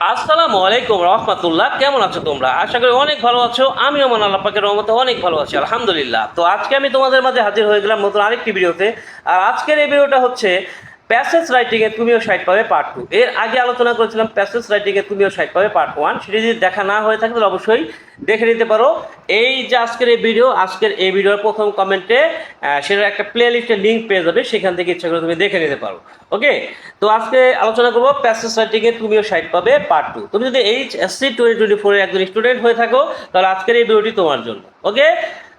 আসসালামু আলাইকুম রহমতুল্লাহ, কেমন আছো তোমরা? আশা করি অনেক ভালো আছো। আমি আমার আল্লাহ পাকের রহমতে অনেক ভালো আছি, আলহামদুলিল্লাহ। তো আজকে আমি তোমাদের মাঝে হাজির হয়ে গেলাম নতুন আরেকটি ভিডিওতে। আর আজকের এই ভিডিওটা হচ্ছে প্যাসেজ রাইটিংয়ে তুমিও সাইট পাবে পার্ট টু এর আগে আলোচনা করেছিলাম প্যাসেজ রাইটিংয়ে তুমিও সাইট পাবে পার্ট ওয়ান সেটি যদি দেখা না হয়ে থাকে, তাহলে অবশ্যই দেখে নিতে পারো। এই যে আজকের এই ভিডিও আজকের এই ভিডিওর প্রথম কমেন্টে সেটার একটা প্লে লিস্টের লিঙ্ক পেয়ে যাবে। সেখান থেকে ইচ্ছা করে তুমি দেখে নিতে পারো। ওকে তো আজকে আলোচনা করব প্যাসেজ রাইটিংয়ে তুমিও সাইট পাবে পার্ট টু তুমি যদি H S C twenty twenty ফোরের একজন স্টুডেন্ট হয়ে থাকো, তাহলে আজকের এই ভিডিওটি তোমার জন্য। ওকে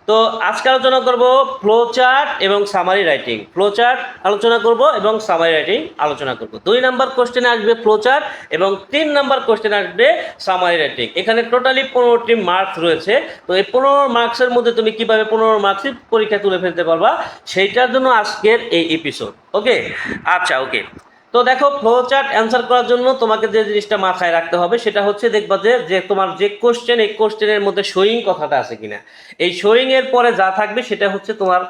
তো আজকে আলোচনা করব ফ্লো চার্ট এবং সামারি রাইটিং ফ্লো চার্ট আলোচনা করব এবং সামারি রাইটিং আলোচনা করব। দুই নাম্বার কোশ্চেনে আসবে ফ্লো চার্ট এবং তিন নাম্বার কোশ্চেনে আসবে সামারি রাইটিং এখানে টোটালি পনেরোটি মার্কস রয়েছে। তো এই পনেরো মার্কসের মধ্যে তুমি কীভাবে পনেরো মার্কসই পরীক্ষা তুলে ফেলতে পারবা, সেইটার জন্য আজকের এই এপিসোড ওকে আচ্ছা ওকে তো দেখো ফ্লো চার্ট অ্যান্সার করার জন্য তোমাকে যে জিনিসটা মাথায় রাখতে হবে সেটা হচ্ছে দেখবা যে যে তোমার যে কোশ্চেন এই কোশ্চেনের মধ্যে শোয়িং কথাটা আছে কিনা। এই শোয়িং এর পরে যা থাকবে সেটা হচ্ছে তোমার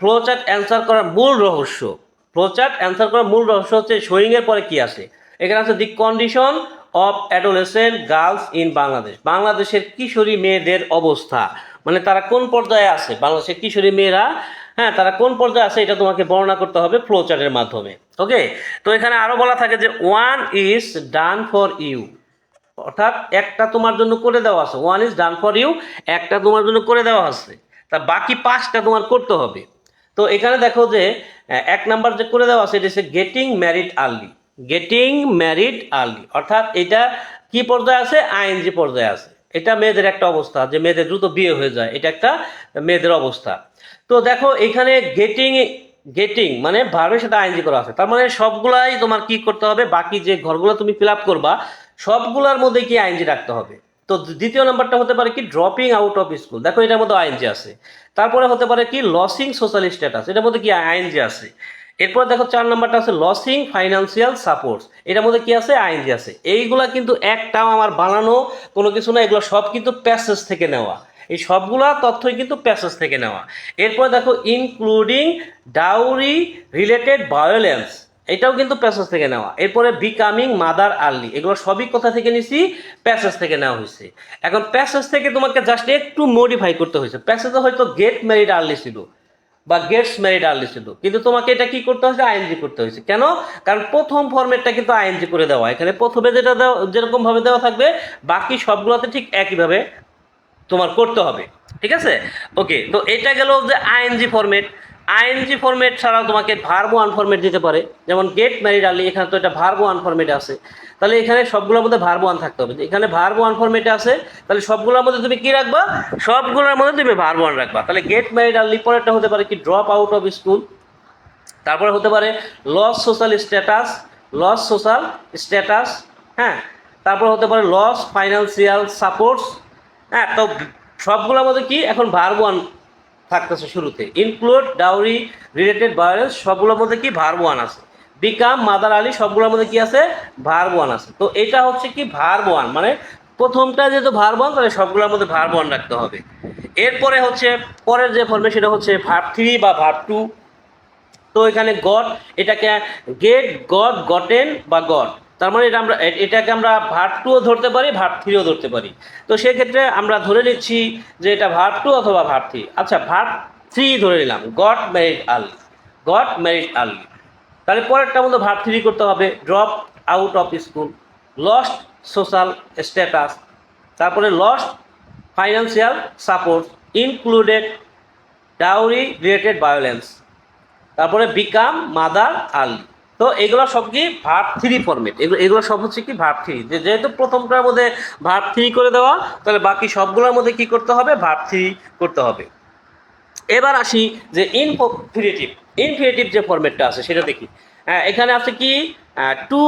ফ্লো চার্ট অ্যান্সার করার মূল রহস্য। ফ্লো চার্ট অ্যান্সার করার মূল রহস্য হচ্ছে শোয়িং এর পরে কি আছে? এখানে আছে the condition of adolescent girls in Bangladesh বাংলাদেশের কিশোরী মেয়েদের অবস্থা। মানে তারা কোন পর্যায়ে আছে? বাংলাদেশের কিশোরী মেয়েরা হ্যাঁ তারা কোন পর্যায়ে আছে এটা তোমাকে বর্ণনা করতে হবে ফ্লো চার্টের মাধ্যমে ওকে তো এখানে আরও বলা থাকে যে one is done for you অর্থাৎ একটা তোমার জন্য করে দেওয়া আছে one is done for you একটা তোমার জন্য করে দেওয়া আছে, তা বাকি পাঁচটা তোমার করতে হবে। তো এখানে দেখো যে এক নাম্বার যে করে দেওয়া আছে, এটা হচ্ছে getting married early getting married early অর্থাৎ এটা কি পর্যায়ে আছে? আইএনজি পর্যায়ে আছে। এটা মেয়েদের একটা অবস্থা, যে মেয়েদের দ্রুত বিয়ে হয়ে যায়, এটা একটা মেয়েদের অবস্থা। তো দেখো, এখানে গেটিং গেটিং মানে ভার্বের সাথে আইনজি করা আছে। তার মানে সবগুলাই তোমার কি করতে হবে, বাকি যে ঘরগুলো তুমি ফিল আপ করবা, সবগুলোর মধ্যে কি আইনজি রাখতে হবে। তো দ্বিতীয় নাম্বারটা হতে পারে কি ড্রপিং আউট অফ স্কুল দেখো, এটার মধ্যে আইনজি আছে। তারপরে হতে পারে কি লসিং সোশ্যাল স্ট্যাটাস এটার মধ্যে কি আইনজি আছে? এরপর দেখো চার নাম্বারটা আছে লসিং ফাইন্যান্সিয়াল সাপোর্টস এটার মধ্যে কি আছে? আইনজি আছে। এইগুলা কিন্তু একটাও আমার বানানো কোনো কিছু না, এগুলো সব কিন্তু প্যাসেজ থেকে নেওয়া। এই সবগুলা তথ্যই কিন্তু প্যাসেজ থেকে নেওয়া। এরপর দেখো ইনক্লুডিং ডাউরি রিলেটেড ভায়োলেন্স এটাও কিন্তু প্যাসেজ থেকে নেওয়া। এরপরে বিকামিং মাদার আর্লি এগুলো সবই কোথা থেকে নিছি? প্যাসেজ থেকে নেওয়া হয়েছে। এখন প্যাসেজ থেকে তোমাকে জাস্ট একটু মডিফাই করতে হয়েছে। প্যাসেজে হয়তো গেট ম্যারিড আর্লি ছিল। বা গেটস ম্যারিড আর্লি ছিল কিন্তু তোমাকে এটা কি করতে হয়েছে? আইএনজি করতে হয়েছে। কেন? কারণ প্রথম ফর্মেটটা কিন্তু আইএনজি করে দেওয়া। এখানে প্রথমে যেটা দেওয়া যেরকম ভাবে দেওয়া থাকবে, বাকি সবগুলোতে ঠিক একইভাবে তোমার করতে হবে। ঠিক আছে? ওকে তো এটা গেল যে আইএনজি ফরম্যাট আইএনজি ফরম্যাট ছাড়াও তোমাকে ভার্ব ওয়ান ফরম্যাট দিতে পারে। যেমন গেট ম্যারিড আর্লি এখানে তো এটা ভার্ব ওয়ান আছে। তাহলে এখানে সবগুলোর মধ্যে ভার্ব ওয়ান থাকতে হবে। এখানে ভার্ব ওয়ান ফরম্যাটে আছে, তাহলে সবগুলোর মধ্যে তুমি কি রাখবা? সবগুলোর মধ্যে তুমি ভার্ব ওয়ান রাখবা। তাহলে গেট ম্যারিড আর্লি পরেরটা হতে পারে কি ড্রপ আউট অফ স্কুল তারপরে হতে পারে loss social status loss social status হ্যাঁ? তারপর হতে পারে লস ফাইন্যান্সিয়াল সাপোর্টস হ্যাঁ? তো সবগুলোর মধ্যে কি? এখন ভার্ব ওয়ান থাকতেছে শুরুতে। ইনক্লুড ডাউরি রিলেটেড ভায়োলেন্স সবগুলোর মধ্যে কি ভার ওয়ান আছে? বিকাম মাদার আলী, সবগুলোর মধ্যে কি আছে? ভার ওয়ান আছে। তো এটা হচ্ছে কি ভার ওয়ান মানে প্রথমটা যেহেতু ভার ওয়ান তাহলে সবগুলোর মধ্যে ভার ওয়ান রাখতে হবে। এরপরে হচ্ছে, পরের যে ফর্মে সেটা হচ্ছে ভার্ব থ্রি বা ভার্ব টু তো এখানে গড এটাকে গেট গড গটেন বা গড তার মানে এটা আমরা এটাকে আমরা ভার্ব টুও ধরতে পারি ভার্ব থ্রিও ধরতে পারি। তো সেক্ষেত্রে আমরা ধরে নিচ্ছি যে এটা ভার্ব টু অথবা ভার্ব থ্রি আচ্ছা ভার্ব থ্রি ধরে নিলাম। Got married early got married early তাহলে পরেরটা মধ্যে ভার্ব থ্রি করতে হবে। Drop out of school lost social status তারপরে lost financial support included dowry related violence তারপরে বিকাম মাদার আর্লি তো এগুলো সব কি ভার্ব থ্রি ফর্মেট এগুলো এগুলো সব হচ্ছে কি ভার্ব থ্রি যে যেহেতু প্রথমটার মধ্যে ভার্ব থ্রি করে দেওয়া, তাহলে বাকি সবগুলোর মধ্যে কি করতে হবে? ভার্ব থ্রি করতে হবে। এবার আসি যে ইনফিনিটিভ ইনফিনিটিভ যে ফর্মেটটা আছে, সেটা দেখি। হ্যাঁ এখানে আছে কি? টু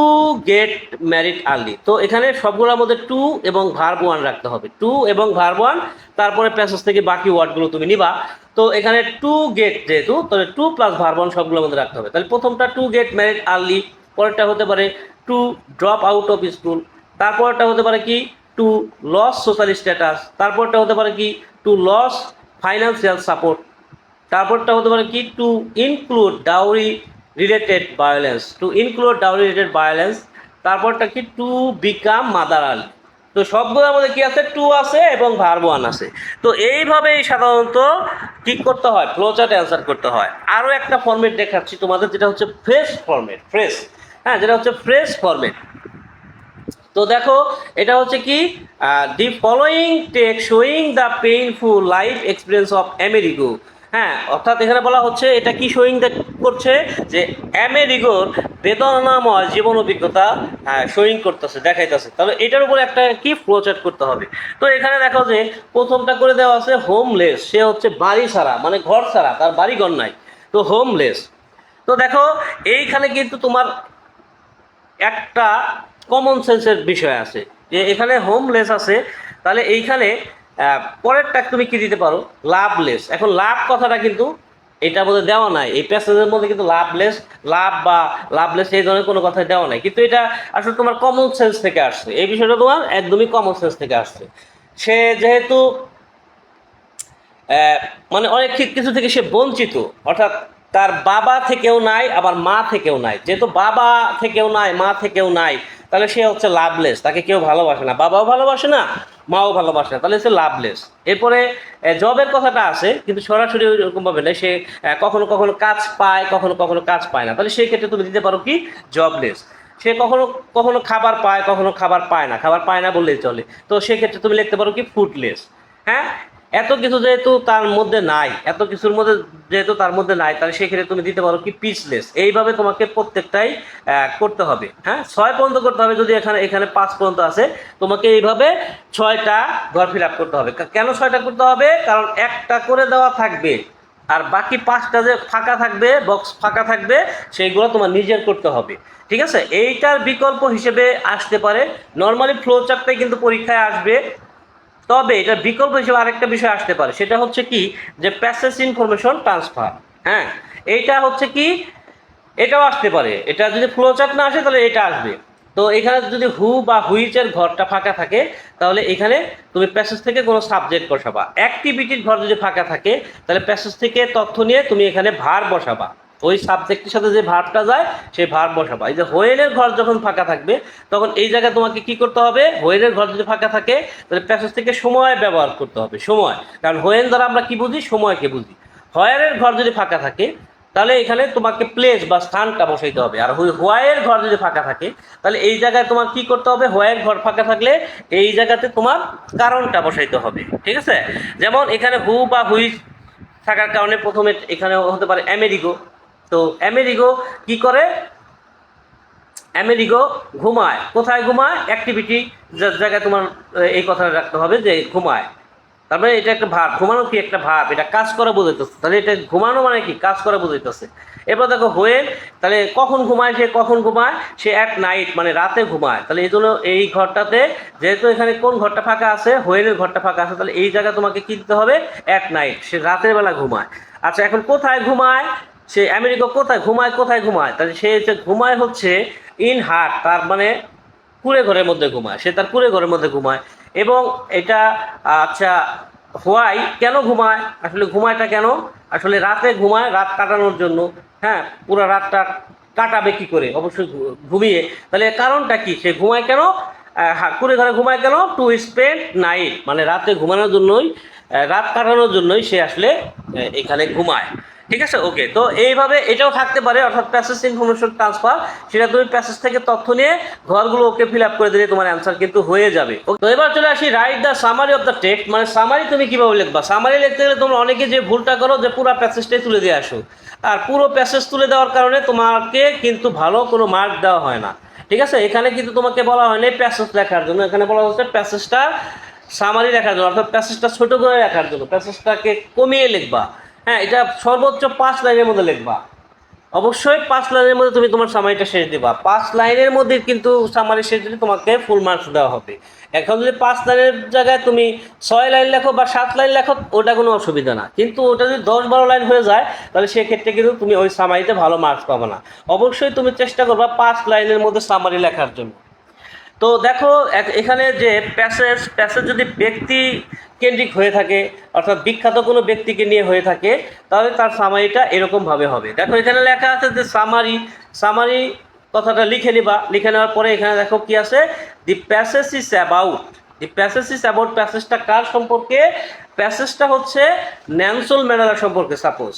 গেট ম্যারিড আর্লি তো এখানে সবগুলোর মধ্যে টু এবং ভার্ব ওয়ান রাখতে হবে। টু এবং ভার্ব ওয়ান তারপরে প্যাসেজ থেকে বাকি ওয়ার্ডগুলো তুমি নিবা। তো এখানে টু গেট যেহেতু, তাহলে টু প্লাস ভার্ব ওয়ান সবগুলোর মধ্যে রাখতে হবে। তাহলে প্রথমটা টু গেট ম্যারিড আর্লি পরেরটা হতে পারে to drop out of school তারপরটা হতে পারে কি? টু লস সোশ্যাল স্ট্যাটাস তারপরটা হতে পারে কি? টু লস ফাইন্যান্সিয়াল সাপোর্ট তারপরটা হতে পারে কি? To include dowry related violence to include dowry related violence তারপরটা কি? টু বিকাম মাদার আলী তো সবগুলোর মধ্যে কি আছে? টু আছে এবং ভার্ব ওয়ান আছে। তো এইভাবেই সাধারণত কি করতে হয়? ফ্লোচার্ট অ্যান্সার করতে হয়। আরও একটা ফর্মেট দেখাচ্ছি তোমাদের, যেটা হচ্ছে ফ্রেশ ফর্মেট ফ্রেশ হ্যাঁ যেটা হচ্ছে ফ্রেশ ফর্মেট তো দেখো, এটা হচ্ছে কি? The following text showing the painful life experience of Amerigo হ্যাঁ অর্থাৎ এখানে বলা হচ্ছে, এটা কি শোয়িং করছে? যে আমেরিগোর বেদনাময় জীবন অভিজ্ঞতা হ্যাঁ শোয়িং করতেছে, দেখাইতেছে। তাহলে এটার উপরে একটা কি ফ্লোচার্ট করতে হবে? তো এখানে দেখো যে, প্রথমটা করে দেওয়া আছে হোমলেস সে হচ্ছে বাড়ি ছাড়া মানে ঘর ছাড়া, তার বাড়ি ঘর নাই। তো হোমলেস তো দেখো, এইখানে কিন্তু তোমার একটা কমন সেন্সের বিষয় আছে। যে এখানে হোমলেস আছে, তাহলে এইখানে পরেরটা তুমি কি দিতে পারো? লাভলেস। এখন লাভ কথাটা কিন্তু এটার মধ্যে দেওয়া নাই। এই প্যাসেজের মধ্যে কিন্তু লাভলেস, লাভ বা লাভলেস এই ধরনের কোনো কথা দেওয়া নাই। কিন্তু এটা আসলে তোমার কমন সেন্স থেকে আসছে। এই বিষয়টা তোমার একদমই কমন সেন্স থেকে আসছে। সে যেহেতু মানে অনেক কিছু থেকে সে বঞ্চিত। অর্থাৎ তার বাবা থেকেও নাই, আবার মা থেকেও নাই। যেহেতু বাবা থেকেও নাই, মা থেকেও নাই, তাহলে সে হচ্ছে লাভলেস। তাকে কেউ ভালোবাসে না। বাবাও ভালোবাসে না মাও ভালোবাসে না, তাহলে সে লাভলেস। এরপরে জবের কথাটা আছে, কিন্তু সরাসরি ওইরকমভাবে না সে কখনো কখনো কাজ পায়, কখনো কখনো কাজ পায় না। তাহলে সেই ক্ষেত্রে তুমি দিতে পারো কি? জবলেস। সে কখনো কখনো খাবার পায়, কখনো খাবার পায় না। খাবার পায় না বললেই চলে। তো সেক্ষেত্রে তুমি লিখতে পারো কি? ফুডলেস হ্যাঁ? এত কিছু যেহেতু তার মধ্যে নাই, এত কিছুর মধ্যে যেহেতু তার মধ্যে নাই, তাহলে সেক্ষেত্রে তুমি দিতে পারো কি পিচলেস এইভাবে তোমাকে প্রত্যেকটাই করতে হবে হ্যাঁ? ছয় পর্যন্ত করতে হবে যদি এখানে এখানে পাঁচ পর্যন্ত আছে, তোমাকে এইভাবে ছয়টা ঘর ফিল আপ করতে হবে। কেন ছয়টা করতে হবে? কারণ একটা করে দেওয়া থাকবে, আর বাকি পাঁচটা যে ফাঁকা থাকবে, বক্স ফাঁকা থাকবে, সেইগুলো তোমার নিজের করতে হবে, ঠিক আছে? এইটার বিকল্প হিসেবে আসতে পারে। নর্মালি ফ্লো চার্টটাই কিন্তু পরীক্ষায় আসবে তবে এটা বিকল্প হিসেবে আরেকটা বিষয় আসতে পারে। সেটা হচ্ছে কি? যে প্যাসেজ ইনফরমেশন ট্রান্সফার হ্যাঁ? এইটা হচ্ছে কি? এটাও আসতে পারে। এটা যদি ফ্লো চার্ট না আসে, তাহলে এটা আসবে। তো এখানে যদি হু বা হুইচের ঘরটা ফাঁকা থাকে, তাহলে এখানে তুমি প্যাসেজ থেকে কোনো সাবজেক্ট বসাবা। অ্যাক্টিভিটির ঘর যদি ফাঁকা থাকে, তাহলে প্যাসেজ থেকে তথ্য নিয়ে তুমি এখানে ভার বসাবা। ওই সাবজেক্টের সাথে যে ভার্বটা যায় সেই ভার্ব বসাবা। এই যে হোয়েনের ঘর যখন ফাঁকা থাকবে, তখন এই জায়গায় তোমাকে কি করতে হবে? হোয়েনের ঘর যদি ফাঁকা থাকে, তাহলে প্যাসেজ থেকে সময় ব্যবহার করতে হবে, সময়। কারণ হোয়েন দ্বারা আমরা কি বুঝি? সময়কে বুঝি। হয়ারের ঘর যদি ফাঁকা থাকে, তাহলে এখানে তোমাকে প্লেস বা স্থানটা বসাইতে হবে। আর হোয়াইয়ের ঘর যদি ফাঁকা থাকে, তাহলে এই জায়গায় তোমার কি করতে হবে? হোয়াইয়ের ঘর ফাঁকা থাকলে এই জায়গাতে তোমার কারণটা বসাইতে হবে। ঠিক আছে? যেমন এখানে হু বা হুই থাকার কারণে প্রথমে এখানে হতে পারে আমেরিগো তো অ্যামেরিগো কি করে? অ্যামেরিগো ঘুমায়। কোথায় ঘুমায়? অ্যাক্টিভিটি যে জায়গায় তোমার এই কথাটা রাখতে হবে যে ঘুমায়। তারপরে এটা একটা ভাব। ঘুমানো কি একটা ভাব? এটা কাজ করা বোঝাইতেছে। তাহলে এটা ঘুমানো মানে কি? কাজ করা বোঝাইতেছে। এরপর দেখো হয়ে তাহলে কখন ঘুমায় সে? কখন ঘুমায়? সে অ্যাট নাইট মানে রাতে ঘুমায়। তাহলে এই জন্য এই ঘরটাতে, যেহেতু এখানে কোন ঘরটা ফাঁকা আছে? হোয়েলের ঘরটা ফাঁকা আছে। তাহলে এই জায়গায় তোমাকে কি দিতে হবে? অ্যাট নাইট সে রাতের বেলা ঘুমায়। আচ্ছা এখন কোথায় ঘুমায়? সে আমেরিকা কোথায় ঘুমায় কোথায় ঘুমায়? তাহলে সে যে ঘুমায় হচ্ছে ইন হার্ট তার মানে কুড়ে ঘরের মধ্যে ঘুমায়। সে তার কুড়ে ঘরের মধ্যে ঘুমায়। এবং এটা আচ্ছা হোয়াই কেন ঘুমায়? আসলে ঘুমায়টা কেন? আসলে রাতে ঘুমায়, রাত কাটানোর জন্য। হ্যাঁ পুরো রাতটা কাটাবে কি করে? অবশ্যই ঘুমিয়ে। তাহলে কারণটা কি? সে ঘুমায় কেন? কুড়ে ঘরে ঘুমায় কেন? টু স্পেন্ড নাইট মানে রাতে ঘুমানোর জন্যই রাত কাটানোর জন্যই সে আসলে এখানে ঘুমায়। ঠিক আছে? ওকে তো এইভাবে এটাও থাকতে পারে, অর্থাৎ প্যাসেজ ইনফরমেশন ট্রান্সফার সেটা তুমি প্যাসেজ থেকে তথ্য নিয়ে ঘরগুলো ওকে ফিল আপ করে দিলে তোমার অ্যান্সার কিন্তু হয়ে যাবে। তো এবার চলে আসি write the summary of the text মানে সামারি তুমি কীভাবে লিখবা? সামারি লিখতে গেলে তোমরা অনেকে যে ভুলটা করো, যে পুরো প্যাসেজটাই তুলে দিয়ে আসো। আর পুরো প্যাসেজ তুলে দেওয়ার কারণে তোমাকে কিন্তু ভালো কোনো মার্ক দেওয়া হয় না। ঠিক আছে? এখানে কিন্তু তোমাকে বলা হয়নি প্যাসেজ লেখার জন্য। এখানে বলা হচ্ছে প্যাসেজটা সামারি লেখার জন্য, অর্থাৎ প্যাসেজটা ছোট করে লেখার জন্য। প্যাসেজটাকে কমিয়ে লিখবা। হ্যাঁ এটা সর্বোচ্চ পাঁচ লাইনের মধ্যে লিখবা। অবশ্যই পাঁচ লাইনের মধ্যে তুমি তোমার সামারিটা শেষ দিবা। পাঁচ লাইনের মধ্যে কিন্তু সামারি শেষ দিলে তোমাকে ফুল মার্কস দেওয়া হবে। এখন যদি পাঁচ লাইনের জায়গায় তুমি ছয় লাইন লেখো বা সাত লাইন লেখো, ওটা কোনো অসুবিধা না। কিন্তু ওটা যদি দশ বারো লাইন হয়ে যায়, তাহলে সেক্ষেত্রে কিন্তু তুমি ওই সামারিতে ভালো মার্কস পাবে না। অবশ্যই তুমি চেষ্টা করবা পাঁচ লাইনের মধ্যে সামারি লেখার জন্য। তো দেখো এখানে যে প্যাসেজ প্যাসেজ যদি ব্যক্তি কেন্দ্রিক হয়ে থাকে, অর্থাৎ বিখ্যাত কোনো ব্যক্তিকে নিয়ে হয়ে থাকে, তাহলে তার সামারিটা এরকমভাবে হবে। দেখো, এখানে লেখা আছে যে সামারি সামারি কথাটা লিখে নিবা। লিখে নেওয়ার পরে এখানে দেখো কি আছে? The passage is about the passage is about প্যাসেজটা কার সম্পর্কে? প্যাসেজটা হচ্ছে ন্যানসোল ম্যানারা সম্পর্কে সাপোজ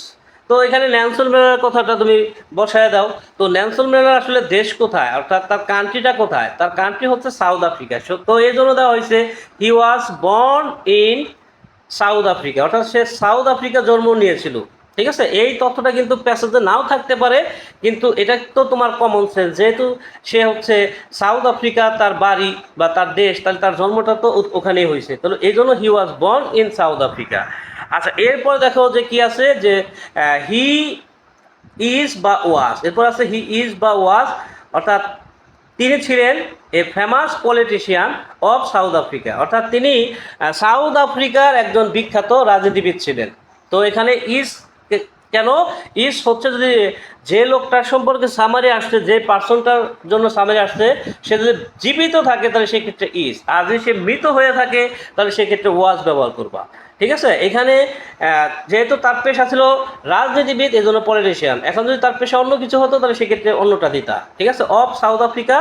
তো এখানে ন্যানসন মেলার কথাটা তুমি বসায় দাও। তো ন্যানসন মেলার আসলে দেশ কোথায়? অর্থাৎ তার কান্ট্রিটা কোথায়? তার কান্ট্রি হচ্ছে সাউথ আফ্রিকা তো এই জন্য দেওয়া হয়েছে he was born in South Africa অর্থাৎ সে সাউথ আফ্রিকা জন্ম নিয়েছিল। ঠিক আছে? এই তথ্যটা কিন্তু প্যাসেজে নাও থাকতে পারে, কিন্তু এটা তো তোমার কমন সেন্স যেহেতু সে হচ্ছে সাউথ আফ্রিকা তার বাড়ি বা তার দেশ, তাহলে তার জন্মটা তো ওখানেই হয়েছে। তাহলে এই জন্য he was born in South Africa আচ্ছা এরপর দেখো যে কি আছে? যে হি ইজ বা ওয়াজ এরপর আছে হি ইজ বা ওয়াজ অর্থাৎ তিনি ছিলেন a famous politician of South Africa অর্থাৎ তিনি সাউথ আফ্রিকার একজন বিখ্যাত রাজনীতিবিদ ছিলেন। তো এখানে ইজ কেন? ইজ হচ্ছে যদি যে লোকটার সম্পর্কে সামারি আসছে, যে পার্সনটার জন্য সামারি আসছে, সে যদি জীবিত থাকে, তাহলে সেক্ষেত্রে ইজ আর যদি সে মৃত হয়ে থাকে, তাহলে সেক্ষেত্রে ওয়াজ ব্যবহার করবা। ঠিক আছে? এখানে যেহেতু তার পেশা ছিল রাজনীতিবিদ এই জন্য পলিটিশিয়ান এখন যদি তার পেশা অন্য কিছু হতো, তাহলে সেক্ষেত্রে অন্যটা দিতা। ঠিক আছে? অফ সাউথ আফ্রিকা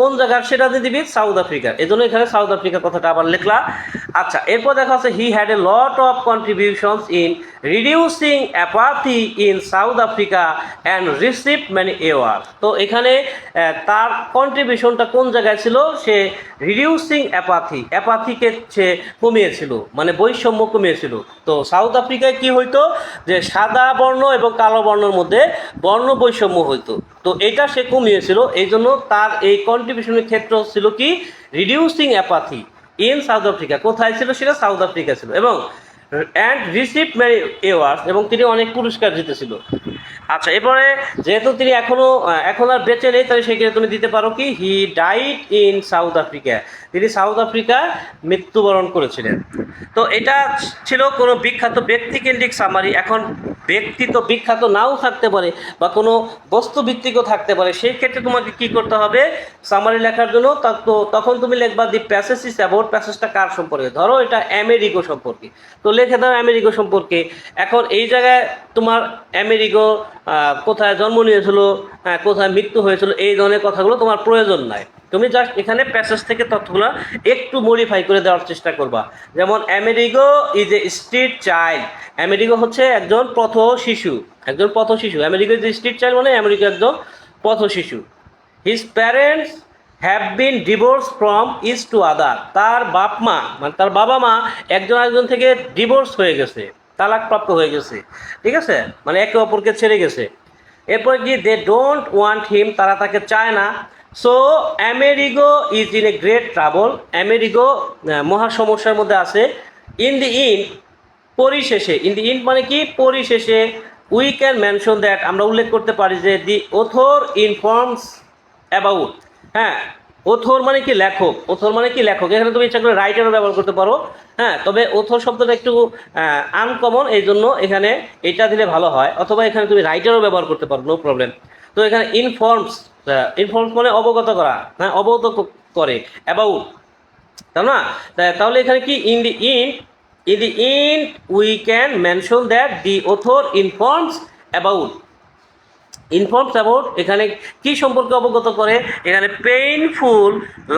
কোন জায়গার সে রাজনীতিবিদ? সাউথ আফ্রিকার এই জন্য এখানে সাউথ আফ্রিকার কথাটা আবার লিখলা। আচ্ছা এরপর দেখা আছে he had a lot of contributions in reducing apathy in South Africa and receive many award তো এখানে তার কন্ট্রিবিউশনটা কোন জায়গায় ছিল? সে রিডিউসিং অ্যাপাথি অ্যাপাথিকে সে কমিয়েছিল মানে বৈষম্য কমিয়েছিল। তো সাউথ আফ্রিকায় কি হইতো? যে সাদা বর্ণ এবং কালো বর্ণের মধ্যে বর্ণ বৈষম্য হইতো। তো এটা সে কমিয়েছিল এই জন্য তার এই কন্ট্রিবিউশনের ক্ষেত্র ছিল কি? Reducing apathy in South Africa. কোথায় ছিল সেটা সাউথ আফ্রিকা ছিল। এবং অ্যান্ড রিসিভ ম্যারি এওয়ার্ডস, এবং তিনি অনেক পুরস্কার জিতেছিল। আচ্ছা এরপরে যেহেতু তিনি এখনও এখন আর বেঁচে নেই, তাহলে সেক্ষেত্রে তুমি দিতে পারো কি, he died in South Africa. তিনি সাউথ আফ্রিকায় মৃত্যুবরণ করেছিলেন। তো এটা ছিল কোনো বিখ্যাত ব্যক্তিকেন্দ্রিক সামারি এখন ব্যক্তি তো বিখ্যাত নাও থাকতে পারে বা কোনো বস্তু ভিত্তিকও থাকতে পারে, সেই ক্ষেত্রে তোমাকে কি করতে হবে? সামারি লেখার জন্য তা- তখন তুমি লিখবা দি প্যাসেজ ইস অ্যাবাউট প্যাসেজটা কার সম্পর্কে? ধরো এটা আমেরিকো সম্পর্কে। তো লেখে দাও আমেরিকো সম্পর্কে। এখন এই জায়গায় তোমার আমেরিকো কোথায় জন্ম নিয়েছিল কোথায় মৃত্যু হয়েছিল, এই ধরনের কথাগুলো তোমার প্রয়োজন নাই। তুমি জাস্ট এখানে প্যাসেজ থেকে তথ্যগুলো একটু মডিফাই করে দেওয়ার চেষ্টা করবা। যেমন Amerigo is a street child Amerigo হচ্ছে একজন পথ শিশু, একজন পথ শিশু। Amerigo is a street child মানে আমেরিকা একজন পথ শিশু। His parents have been divorce from is to other তার বাপ মা মানে তার বাবা মা একজন একজন থেকে ডিভোর্স হয়ে গেছে। তালাকপ্রাপ্ত হয়ে গেছে। ঠিক আছে? মানে একে অপরকে ছেড়ে গেছে। এরপর কি দে ডোন্ট ওয়ান্ট হিম তারা তাকে চায় না। So Amerigo is in a great trouble Amerigo মহা সমস্যার মধ্যে আছে। ইন দি ইন পরিশেষে ইন দি ইন মানে কি? পরিশেষে উই ক্যান মেনশন দ্যাট আমরা উল্লেখ করতে পারি যে দি ওথর ইনফর্মস অ্যাবাউট হ্যাঁ ওথর মানে কি লেখক? ওথর মানে কি লেখক? এখানে তুমি ইচ্ছা করে রাইটারও ব্যবহার করতে পারো। হ্যাঁ তবে ওথর শব্দটা একটু আনকমন এই জন্য এখানে এটা দিলে ভালো হয়। অথবা এখানে তুমি রাইটারও ব্যবহার করতে পারো নো প্রবলেম তো এখানে ইনফর্মস ইনফর্মস মানে অবগত করা হ্যাঁ অবগত করে অ্যাবাউট তাই না? তাহলে এখানে কি? In the in in the in we can mention that the author informs about informs about এখানে কি সম্পর্কে অবগত করে? এখানে painful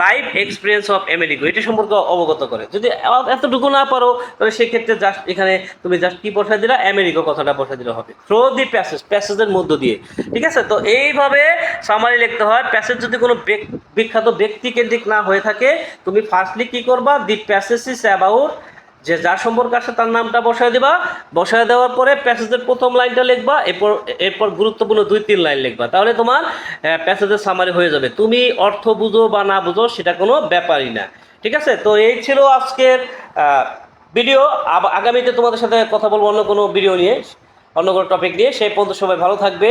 life experience of America এটা সম্পর্কে অবগত করে। যদি এতটুকু না পারো, তাহলে সেক্ষেত্রে জাস্ট এখানে তুমি জাস্ট কি বসা দিলা? আমেরিকা কথাটা বসা দিলে হবে। থ্রো দি প্যাসেজ প্যাসেজের মধ্য দিয়ে। ঠিক আছে? তো এইভাবে সামারি লিখতে হয়। প্যাসেজ যদি কোনো বিখ্যাত ব্যক্তি কেন্দ্রিক না হয়ে থাকে, তুমি ফার্স্টলি কি করবা? দি প্যাসেজ ইস অ্যাবাউট যে যার সম্পর্কে আসে তার নামটা বসায় দিবা। বসায় দেওয়ার পরে প্যাসেজের প্রথম লাইনটা লিখবা, এরপর এরপর গুরুত্বপূর্ণ দুই, তিন লাইন লিখবা। তাহলে তোমার প্যাসেজের সামারি হয়ে যাবে। তুমি অর্থ বুঝো বা না বুঝো, সেটা কোনো ব্যাপারই না। ঠিক আছে? তো এই ছিল আজকের ভিডিও আগামীতে তোমাদের সাথে কথা বলব অন্য কোনো ভিডিও নিয়ে, অন্য কোনো টপিক নিয়ে। সেই পর্যন্ত সবাই ভালো থাকবে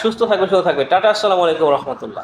সুস্থ থাকবে সুস্থ থাকবে। টাটা, আসসালামু আলাইকুম রহমতুল্লাহ।